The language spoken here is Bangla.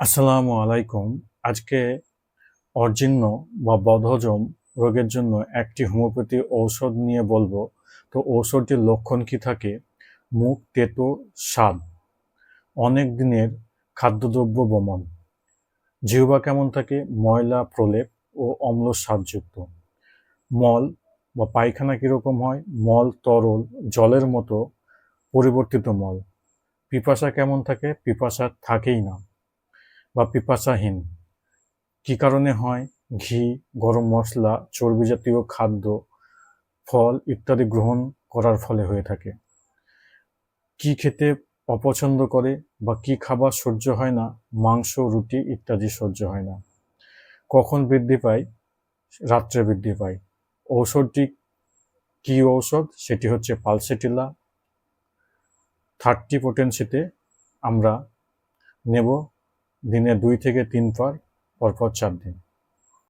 আসসালামু আলাইকুম। আজকে অর্জিন্ন বা বদহজম রোগের জন্য একটি হোমিওপ্যাথি ঔষধ নিয়ে বলব। তো ঔষধটির লক্ষণ কি থাকে? মুখ, তেতো, স্বাদ। অনেক দিনের খাদ্যদ্রব্য বমন। জিহ্বা কেমন থাকে? ময়লা, প্রলেপ ও অম্ল স্বাদযুক্ত। মল বা পায়খানা কীরকম হয়? মল, তরল, জলের মতো পরিবর্তিত মল। পিপাসা কেমন থাকে? পিপাসা থাকেই না। বা পিপাসাহীন। কী কারণে হয়? ঘি, গরম মশলা, চর্বি জাতীয় খাদ্য, ফল ইত্যাদি গ্রহণ করার ফলে হয়ে থাকে। কি খেতে অপছন্দ করে বা কি খাবার সহ্য হয় না, মাংস, রুটি ইত্যাদি সহ্য হয় না। কখন বৃদ্ধি পায়? রাত্রে বৃদ্ধি পায়। ঔষধটি কি ঔষধ? সেটি হচ্ছে পালসেটিলা। থার্টি পোটেন্সিতে আমরা নেব। দিনে দুই থেকে তিন পার পরপর চার দিন।